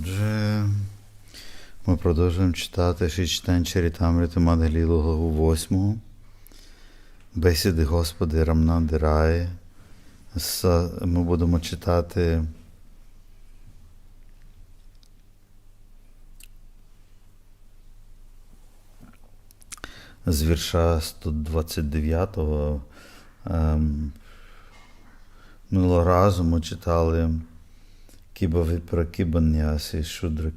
Отже, ми продовжуємо читати Шичтан Чарітамрити Мадгалілу главу 8. Бесіди Господи Рамнанди Раї. Ми будемо читати з вірша 129. Ем, Минулого разу ми читали Кіба Віпракібаннясі Шудра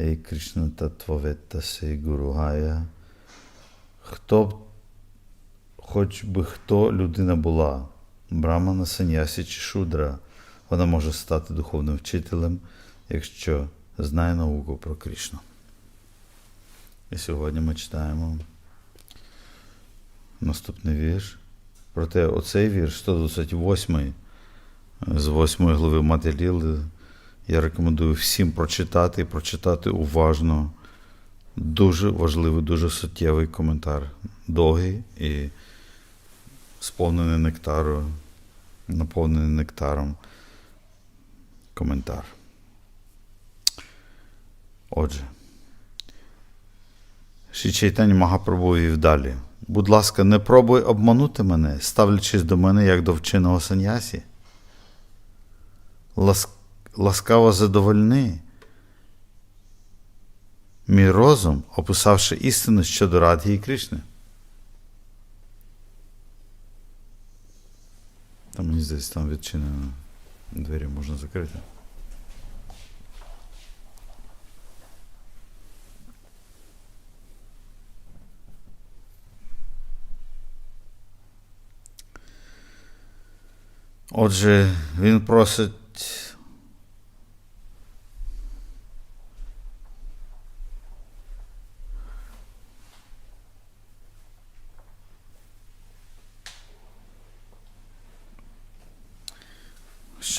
Ей Кришна Татваветаси Гуругая. Хто б, хоч би хто людина була, Брамана, Санясі чи Шудра, вона може стати духовним вчителем, якщо знає науку про Кришну. І сьогодні ми читаємо наступний вірш. Проте оцей вірш, 128 з 8 глави Матеріли, я рекомендую всім прочитати і прочитати уважно. Дуже важливий, дуже суттєвий коментар. Довгий і сповнений нектару, наповнений нектаром коментар. Отже. Чайтані Магапрабу вів далі. Будь ласка, не пробуй обманути мене, ставлячись до мене як до вченого саньясі. Лас... Ласкаво задовольни. Мій розум, описавши істину щодо Радhi і Кришни. Там, мені здається, там відчинено двері можна закрити. Отже, він просить.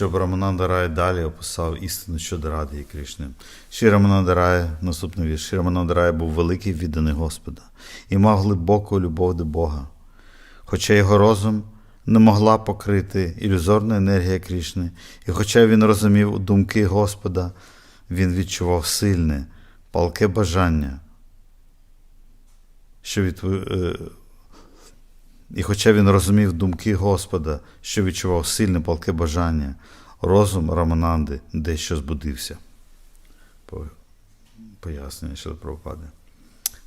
Щоб Рамананда Рай далі описав істину щодо Ради і Кришни. Ші Рамананда Рай, наступний вірш. Ші Рамананда Рай був великий відданий Господа і мав глибоку любов до Бога. Хоча його розум не могла покрити ілюзорна енергія Крішни, і хоча він розумів думки Господа, він відчував сильне, палке бажання, що від... і хоча він розумів думки Господа, що відчував сильне палке бажання, розум Рамананди дещо збудився. По- Пояснення щодо Прабхупади.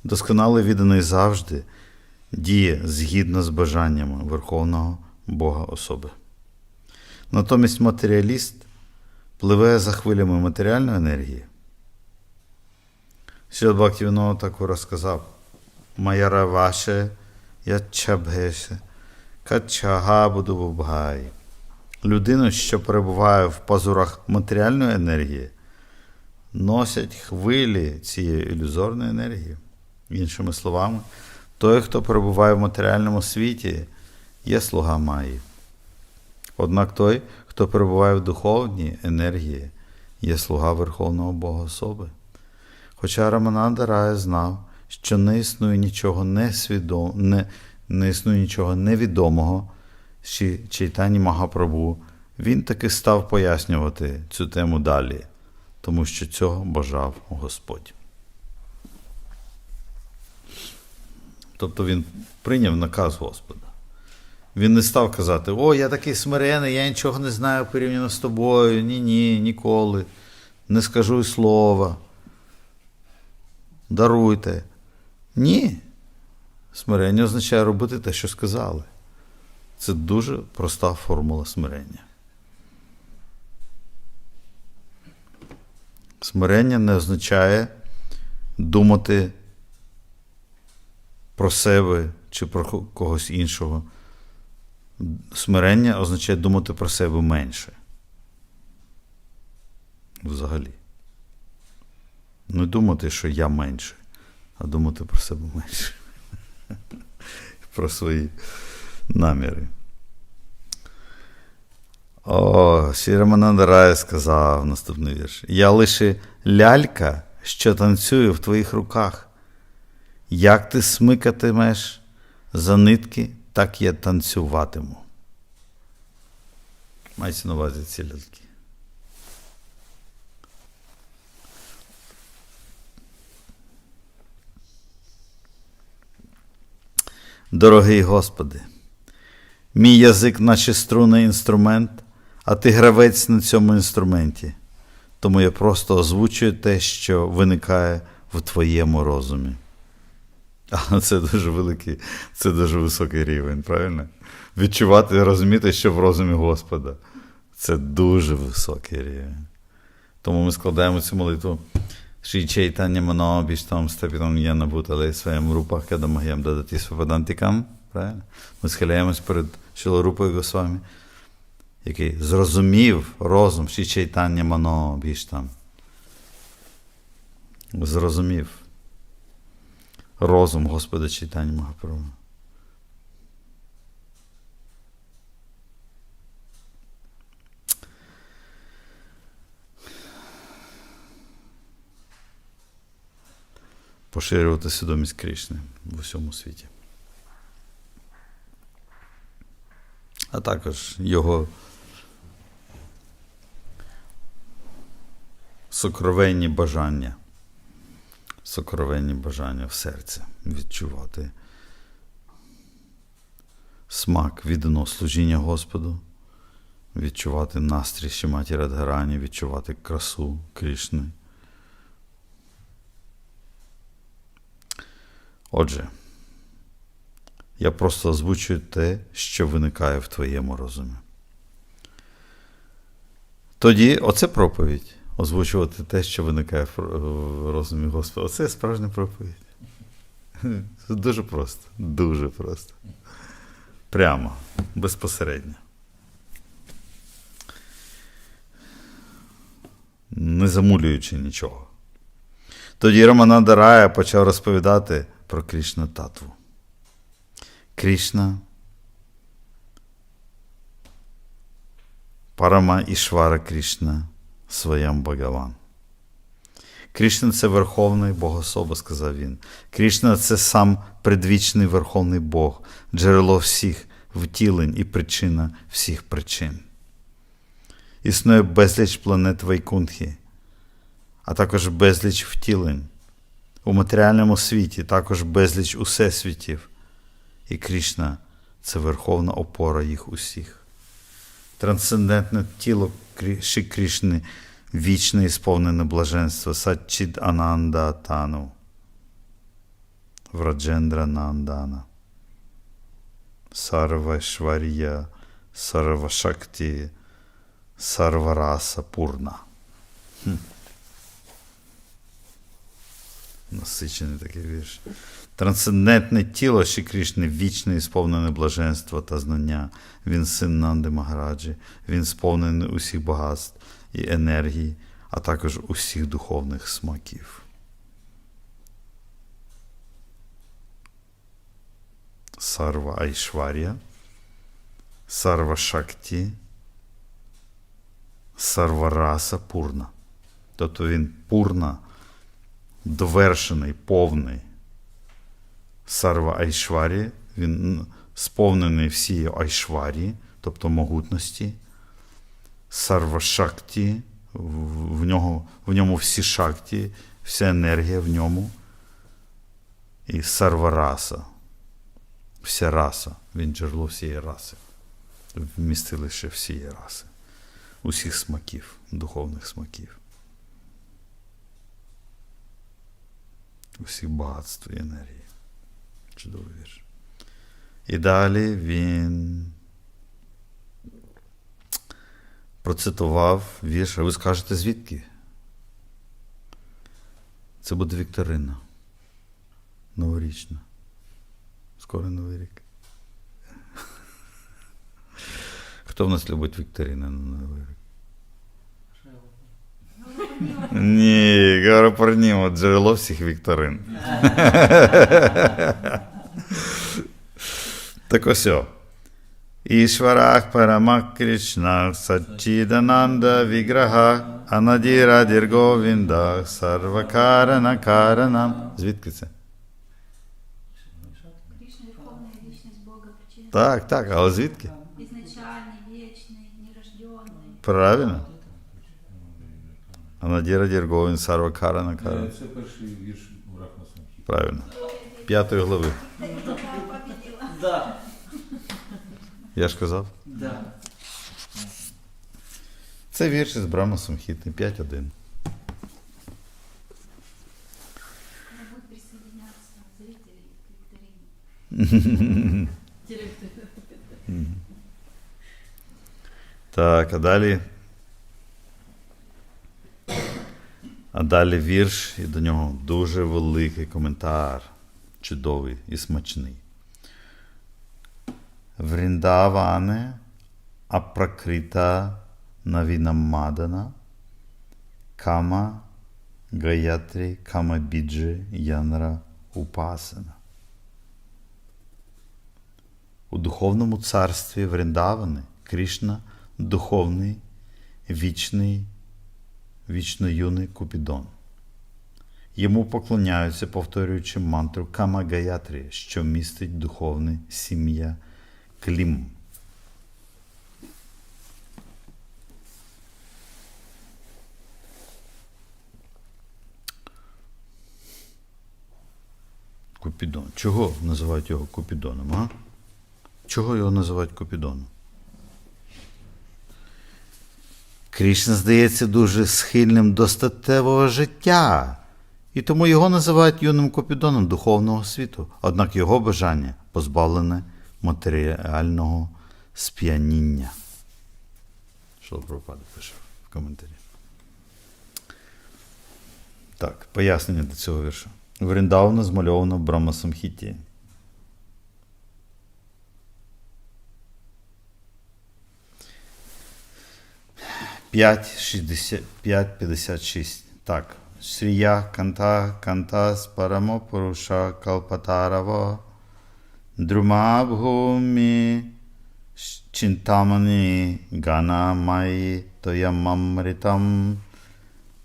Досконалий відданий завжди діє згідно з бажаннями Верховного Бога особи. Натомість матеріаліст пливе за хвилями матеріальної енергії. Сьогодні Бхактивіно так розказав: Майяра ваше, ячабгеше, качага. Людину, що перебуває в пазурах матеріальної енергії, носять хвилі цієї ілюзорної енергії. Іншими словами, той, хто перебуває в матеріальному світі, є слуга Маї. Однак той, хто перебуває в духовній енергії, є слуга Верховного Бога особи. Хоча Рамананда Рая знав, що не існує нічого несвідом... не, не існує нічого невідомого чи Чайтані Магапрабу, він таки став пояснювати цю тему далі, тому що цього бажав Господь. Тобто він прийняв наказ Господа. Він не став казати: О, я такий смирений, я нічого не знаю порівняно з тобою. Ні, ні, ніколи. Не скажу й слова. Даруйте. Ні. Смирення означає робити те, що сказали. Це дуже проста формула смирення. Смирення не означає думати про себе чи про когось іншого. Смирення означає думати про себе менше. Взагалі. Не думати, що я менше, а думати про себе менше. Про свої наміри. О, Сірамананда Рая сказав наступний вірш. Я лише лялька, що танцює в твоїх руках. Як ти смикатимеш за нитки, так я танцюватиму. Мається на увазі ці ляльки. Дорогий Господи, мій язик, наче струнний інструмент, а ти гравець на цьому інструменті. Тому я просто озвучую те, що виникає в твоєму розумі. А це дуже великий, це дуже високий рівень, правильно? Відчувати і розуміти, що в розумі Господа. Це дуже високий рівень. Тому ми складаємо цю молитву. Ші Чайтання Мано Біштам Степітам Яна Бутале своєму рупах Кадамагям Дадати Свабадантикам. Правильно? Ми схиляємось перед Шилорупою Госвамі, який зрозумів розум Ші Чайтання Мано Біштам. Зрозумів розум Господа Чайтання Магапрабху. Поширювати свідомість Кришни в усьому світі. А також його сокровенні бажання, сокровенні бажання в серці відчувати смак відданого служіння Господу, відчувати настрій Шиматі Радгарані, відчувати красу Кришни. Отже, я просто озвучую те, що виникає в твоєму розумі. Тоді оце проповідь. Озвучувати те, що виникає в в розумі Господа. Оце справжня проповідь. Дуже просто. Дуже просто. Прямо, безпосередньо. Не замулюючи нічого. Тоді Романанда Рая почав розповідати про Кришна татву. Кришна Парама Ішвара Кришна Своям Бхагаван. Кришна це Верховний Богособа, сказав він. Кришна це сам предвічний Верховний Бог, джерело всіх втілень і причина всіх причин. Існує безліч планет Вайкунтхі, а також безліч втілень. У матеріальному світі також безліч усесвітів, і Крішна це верховна опора їх усіх. Трансцендентне тіло Ші Крішни вічне і сповнене блаженство Сачід Ананда Тану, Враджендра Нандана, Сарвашварія, Сарвашакті, Сарвараса Пурна. Насичений такий вірш. Трансцендентне тіло Ші Крішни вічне і сповнене блаженства та знання. Він син Нанди Магараджі, він сповнений усіх багатств і енергії, а також усіх духовних смаків. Сарва Айшварія, Сарва Шакті, Сарвараса Пурна. Тобто він пурна довершений, повний сарва Айшварі, він сповнений всією Айшварі, тобто могутності, сарва Шакті, в, нього, в ньому всі шакті, вся енергія в ньому. І сарва раса, вся раса, він джерело всієї раси, вмістилище всієї раси, усіх смаків, духовних смаків. Усіх багатств і енергії. Чудовий вірш. І далі він процитував вірш, а ви скажете звідки? Це буде Вікторина. Новорічна. Скоро Новий рік. Хто в нас любить Вікторини на Новий рік? Ні, Гаропарнімо, джерело всіх вікторин. так ось. о. Ішварах Парамак Кришна Сачідананда Віграха Анадіра Дірговінда Сарвакарана Каранам. Звідки це? Кришна Верховная Личность Бога, причина Так, так, але звідки? изначальный, вечный, нерожденный. Правильно? Анадіра Дірговін Сарвакарана Карана. Це перший вірш Рахма Самхі. Правильно. П'ятої глави. Да, Я ж казав. да. Це вірш із Брама Самхіти 5.1. Когда будут присоединяться зрители к викторине. Так, а далі. А далі вірш, і до нього дуже великий коментар, чудовий і смачний. Вріндаване апракрита навінамадана кама гаятрі кама біджи янра упасана. У духовному царстві Вріндавани Кришна духовний, вічний, вічно юний Купідон. Йому поклоняються, повторюючи мантру Кама Гаyaтрі, що містить духовне сім'я Клім. Купідон. Чого називають його Купідоном, а? Чого його називають Купідоном? Крішна здається дуже схильним до статевого життя, і тому його називають юним копідоном духовного світу, однак його бажання позбавлене матеріального сп'яніння. Шалопропада пише в коментарі. Так, пояснення до цього віршу. Вріндавна змальовано в Брамасамхіті. 5,56. Так. Шрія канта канта спарамо поруша калпатараво. Друмабгумі чинтамани ганамай тоямамритам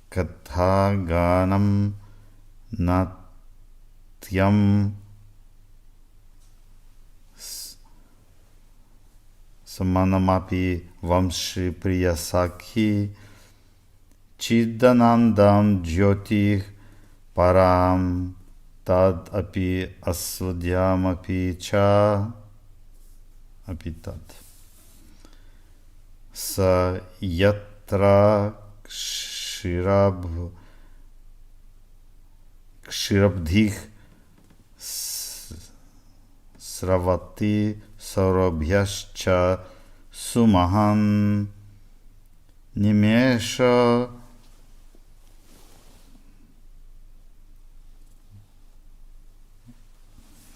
катха ганам натям Samanamapi Vamshi Priyasakhi Chidanandam Jyoti Param Tad Api Asvadyam Api Cha Api Tad Sa Yatra Kshirabh Kshirabdhih Sravati Saurabhyascha Sumahan Nimesha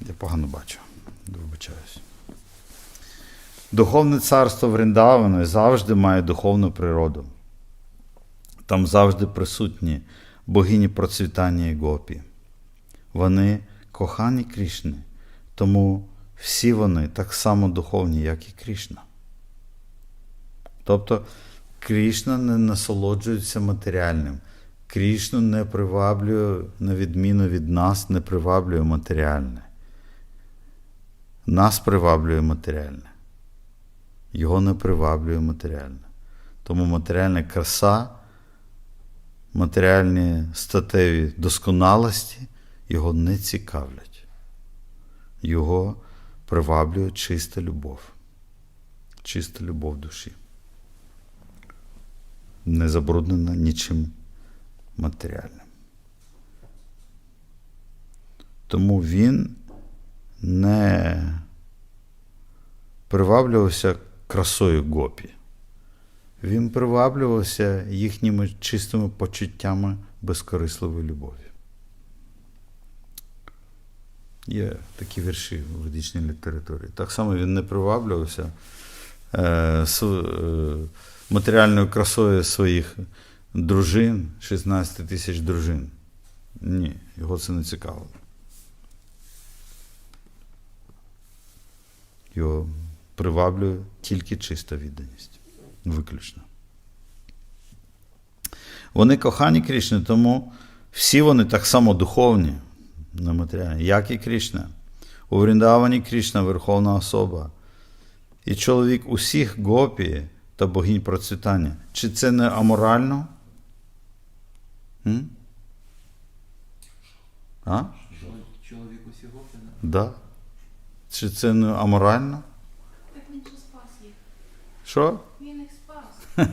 Я погано бачу, вибачаюсь. Духовне царство Вріндавани завжди має духовну природу. Там завжди присутні богині процвітання і гопі. Вони кохані Крішни, тому всі вони так само духовні, як і Крішна. Тобто Крішна не насолоджується матеріальним. Крішну не приваблює, на відміну від нас, не приваблює матеріальне. Нас приваблює матеріальне. Його не приваблює матеріальне. Тому матеріальна краса, матеріальні статеві досконалості його не цікавлять. Його приваблює чиста любов. Чиста любов душі. Не забруднена нічим матеріальним. Тому він не приваблювався красою гопі. Він приваблювався їхніми чистими почуттями безкорисливої любові. Є такі вірші в ведичній літературі. Так само він не приваблювався е, е, матеріальною красою своїх дружин, 16 тисяч дружин. Ні, його це не цікавило. Його приваблює тільки чиста відданість. Виключно. Вони кохані Крішни, тому всі вони так само духовні, нематеріальні, як і Крішна. У Вріндавані Крішна Верховна особа. І чоловік усіх гопі та богинь процвітання. Чи це не аморально? М? А? Чоловік усього Да. Чи це не аморально? Так він же спас їх. Що? Він їх спас.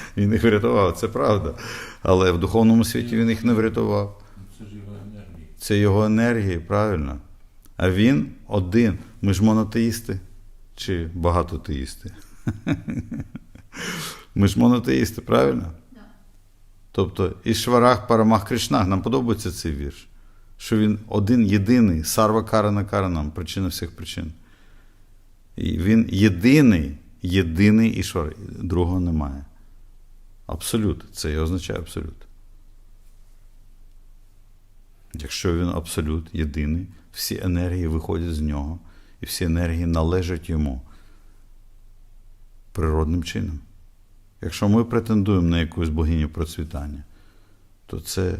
Він їх врятував, це правда. Але в духовному світі він їх не врятував. Це ж його енергія. Це його енергії, правильно. А він один. Ми ж монотеїсти чи багатотеїсти? Ми ж монотеїсти, правильно? Тобто Ішварах Парамах Кришнах, нам подобається цей вірш, що він один єдиний, сарва карана каранам, причина всіх причин. І він єдиний, єдиний Ішвар, другого немає. Абсолют. Це і означає абсолют. Якщо він абсолют, єдиний, всі енергії виходять з нього, і всі енергії належать йому природним чином. Якщо ми претендуємо на якусь богиню процвітання, то це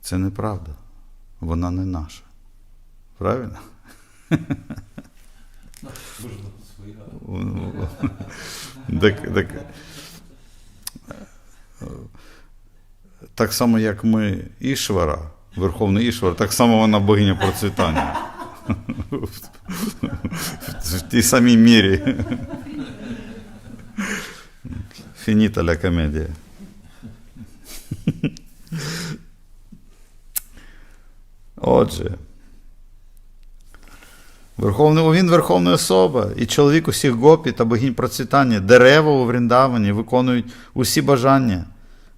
це неправда. Вона не наша. Правильно? Ну. Так, так, так само, як ми Ішвара, Верховний Ішвар, так само вона богиня процвітання. В тій самій мірі. Фініта ля комедія. Отже. Верховний, він верховна особа, і чоловік усіх гопі та богінь процвітання, дерева у Вріндавані виконують усі бажання.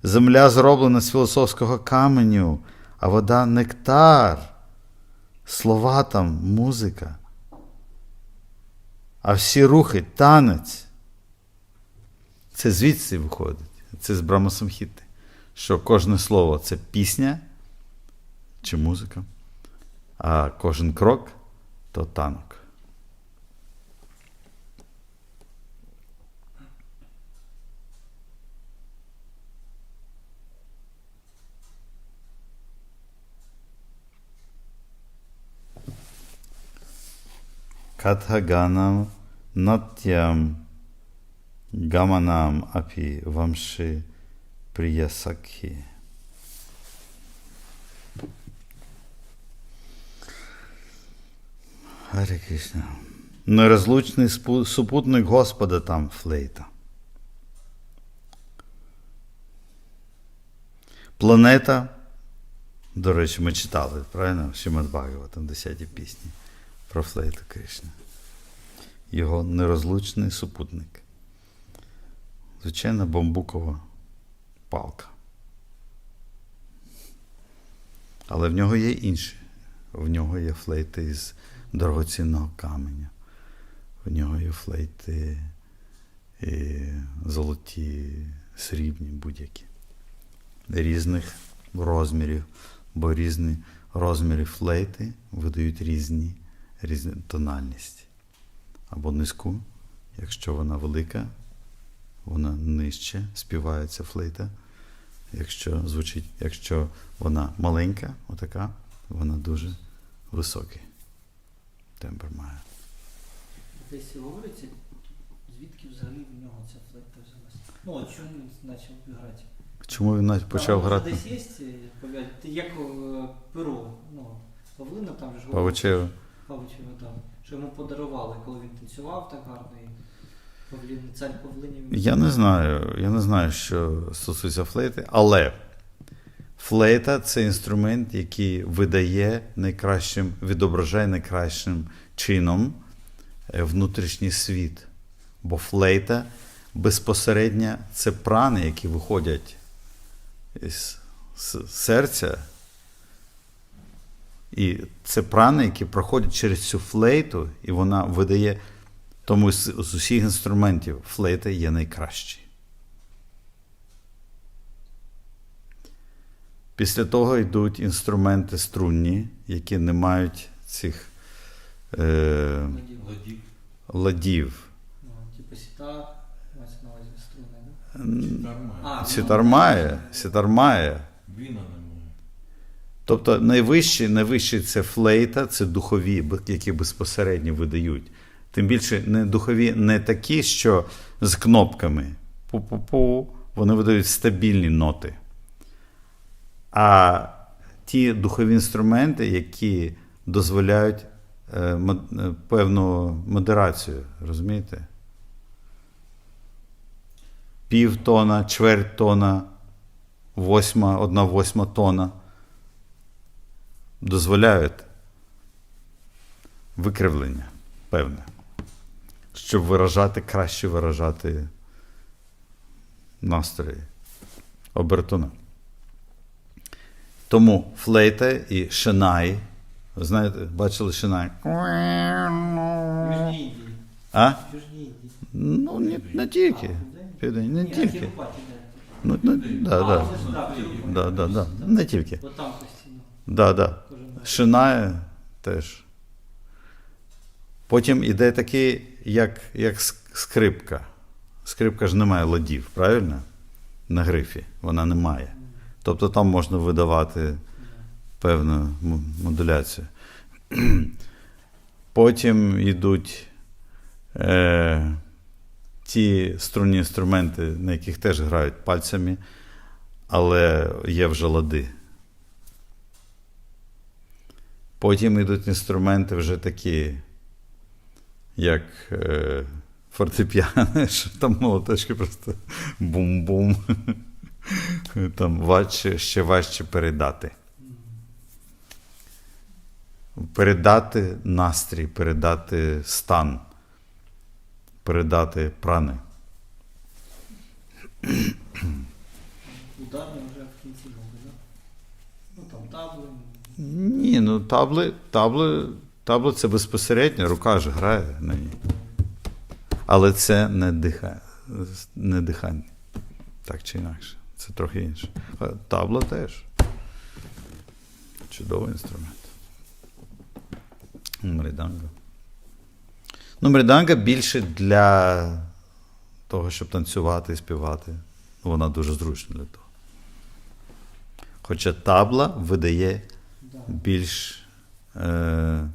Земля зроблена з філософського каменю, а вода нектар. Слова там музика. А всі рухи танець. Це звідси виходить. Це з Брамасамхіти. Що кожне слово це пісня чи музика, а кожен крок то танок. Катаганам Натям Гаманам Апі Вамши Приясакхи. Харе Кришна. Нерозлучний супутник Господа там флейта. Планета. До речі, ми читали, правильно? Шимат Бхагаватам, 10 пісні про флейту Кришна. Його нерозлучний супутник. Звичайно, бамбукова палка. Але в нього є інші. В нього є флейти із дорогоцінного каменя. В нього є флейти і золоті, срібні, будь-які. Різних розмірів, бо різні розміри флейти видають різні, різні тональність. Або низьку, якщо вона велика, вона нижче співається флейта. Якщо звучить, якщо вона маленька, отака, вона дуже високий тембр має. Десь говориться, звідки взагалі в нього ця флейта взялася. Ну, от чому він почав грати? Чому він почав грати? Десь є, як е, перо, ну, павлина там же ж Павичево. Павичева, там, що йому подарували, коли він танцював так гарно, і павлін, цар павлинів. Я не знаю, я не знаю, що стосується флейти, але флейта це інструмент, який видає найкращим, відображає найкращим чином е, внутрішній світ. Бо флейта безпосередньо це прани, які виходять із серця. І це прани, які проходять через цю флейту, і вона видає тому з, з усіх інструментів флейта є найкращий. Після того йдуть інструменти струнні, які не мають цих е, Ладів. Ладів. Ну, типу сітар, мається на увазі струни, да? Сітар має. Сітар має, сітар має. Тобто найвищий, найвищий це флейта, це духові, які безпосередньо видають. Тим більше не духові не такі, що з кнопками. Пу-пу-пу, вони видають стабільні ноти. А ті духові інструменти, які дозволяють е, е, певну модерацію, розумієте? Пів тона, чверть тона, восьма, одна восьма тона дозволяють викривлення певне, щоб виражати, краще виражати настрої обертона. Тому флейта і шинай, ви знаєте, бачили шинай? А? Ну, не, не тільки. Південь, не тільки. Ну, ну, да, да. да, Да, да. Не тільки. Да, да. Шинає теж. Потім іде такий, як, як скрипка. Скрипка ж не має ладів, правильно? На грифі. Вона не має. Тобто там можна видавати певну модуляцію. Потім йдуть е, ті струнні інструменти, на яких теж грають пальцями, але є вже лади. Потім йдуть інструменти вже такі, як е, фортепіано, що там молоточки просто бум-бум. Там важче, ще важче передати. Передати настрій, передати стан, передати прани. Ударний вже в кінці ноги, да? Ну там табли. Ні, ну табли, табли, табли це безпосередньо, рука ж грає на ній. Але це не, диха, не дихання. Так чи інакше. Це трохи інше. Табла теж. Чудовий інструмент. Мриданга. Ну, мриданга більше для того, щоб танцювати і співати. Вона дуже зручна для того. Хоча табла видає більш, е,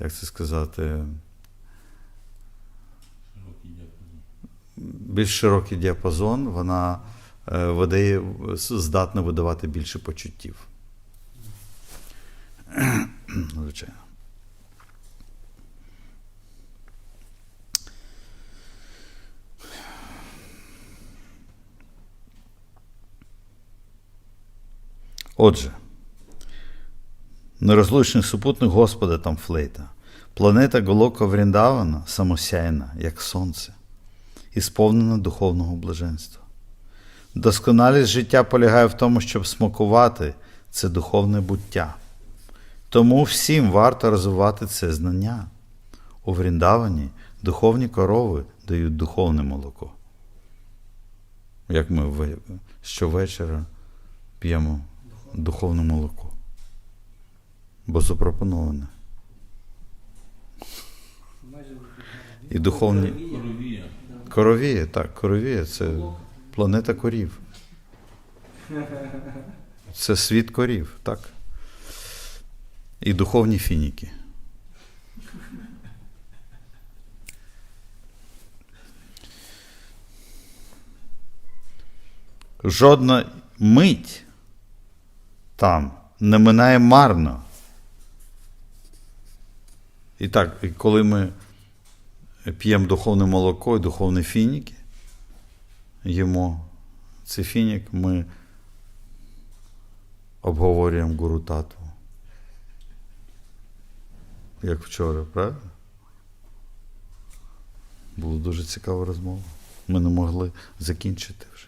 як це сказати, більш широкий діапазон, вона видає, здатна видавати більше почуттів. Звичайно. Отже, нерозлучний супутник Господа там флейта. Планета Голока Вріндавана самосяйна, як сонце, і сповнена духовного блаженства. Досконалість життя полягає в тому, щоб смакувати це духовне буття. Тому всім варто розвивати це знання. У Вріндавані духовні корови дають духовне молоко. Як ми щовечора п'ємо духовне молоко. Бо запропоноване. І духовні- Коровія. Так, коровія це. Планета корів. Це світ корів, так. І духовні фініки. Жодна мить там не минає марно. І так, коли ми п'ємо духовне молоко і духовні фініки, їмо цей фінік, ми обговорюємо гуру татву. Як вчора, правда? Була дуже цікава розмова. Ми не могли закінчити вже.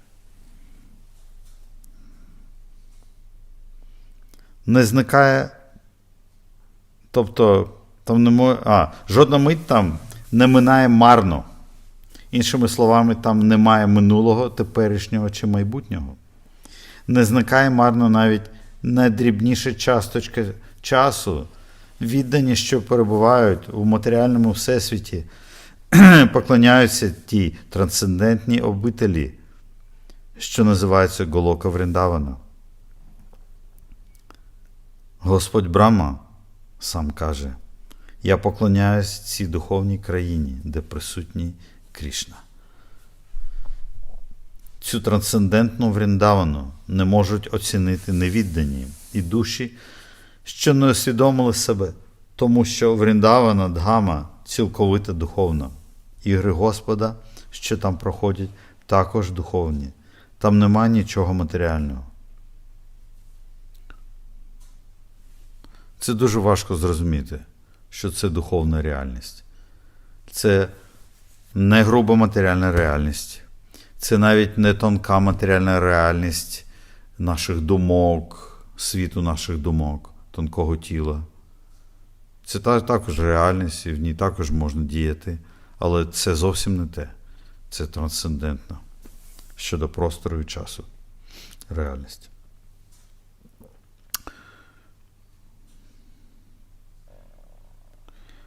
Не зникає. Тобто, там не мо... а, жодна мить там не минає марно. Іншими словами, там немає минулого, теперішнього чи майбутнього. Не зникає марно навіть найдрібніша часточка часу, віддані, що перебувають у матеріальному всесвіті, поклоняються тій трансцендентній обителі, що називається Голока Вріндавана. Господь Брама сам каже: Я поклоняюсь цій духовній країні, де присутній Крішна. Цю трансцендентну Вріндавану не можуть оцінити невіддані, і душі, що не усвідомили себе, тому що Вріндавана Дгама цілковито духовна. Ігри Господа, що там проходять, також духовні. Там нема нічого матеріального. Це дуже важко зрозуміти, що це духовна реальність. Це не груба матеріальна реальність. Це навіть не тонка матеріальна реальність наших думок, світу наших думок, тонкого тіла. Це також реальність, і в ній також можна діяти, але це зовсім не те. Це трансцендентна щодо простору і часу. Реальність.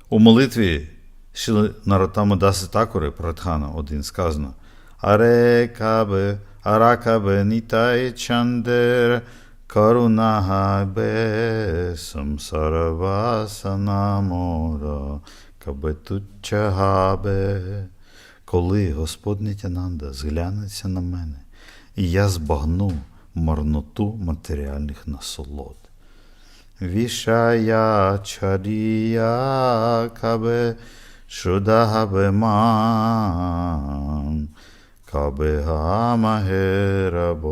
У молитві Шіли Наратами Даси Такури Пратхана 1 сказано Аре кабе, аракабе нітай чандер, карунагабе самсаравасана мора, кабе тучагабе. Коли Господь Нітянанда зглянеться на мене, і я збагну марноту матеріальних насолод. Вішая чарія кабе шудагабе ман, кабе гамагерабо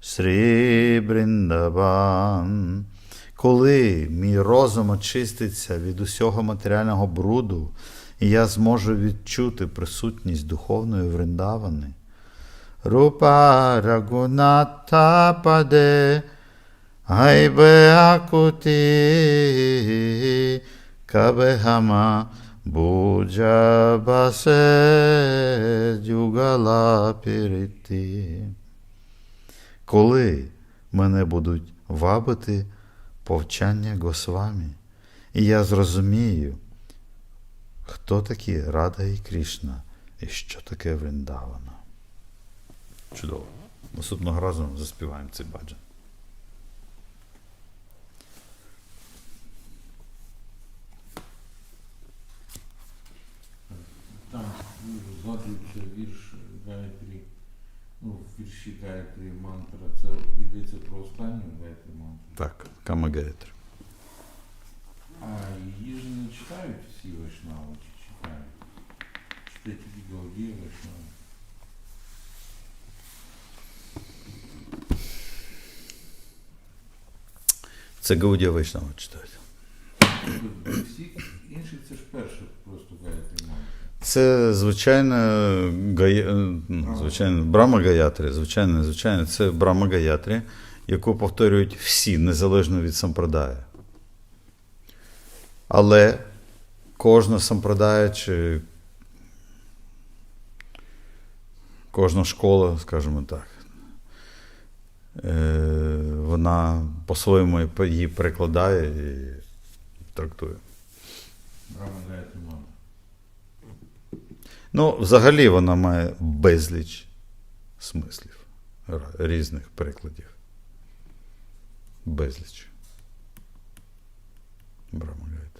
Срі Коли мій розум очиститься від усього матеріального бруду, і я зможу відчути присутність духовної вриндавани. Рупа Рагуната Паде Айбе Акути Кабехама Буджа Басе Дюгала. Коли мене будуть вабити повчання Госвамі, і я зрозумію, хто такі Рада і Крішна, і що таке Вриндавана. Чудово. Наступного разу заспіваємо цей баджан. Там ну, згадується вірш Гайтрі, ну, в вірші Гайтрі мантра. Це йдеться про останню Гайтрі мантру. Так, Камагаєтр. А її ж не читають всі вайшнави, чи читають? Чи це тільки Гаудія вайшнави? Це Гаудія Вайшнава читають. Для всіх інших це ж перше просто Гайтрі мантра. Це звичайно гая... ну, звичайно, Брама Гаyaтрі, звичайно, звичайно, це Брама Гаyaтрі, яку повторюють всі, незалежно від сампрадая. Але кожна сампрадая чи кожна школа, скажімо так, е, вона по-своєму її перекладає і трактує. Брама Гайтрі мантра. Ну, взагалі вона має безліч смислів різних прикладів. Безліч. Брама Гайатри.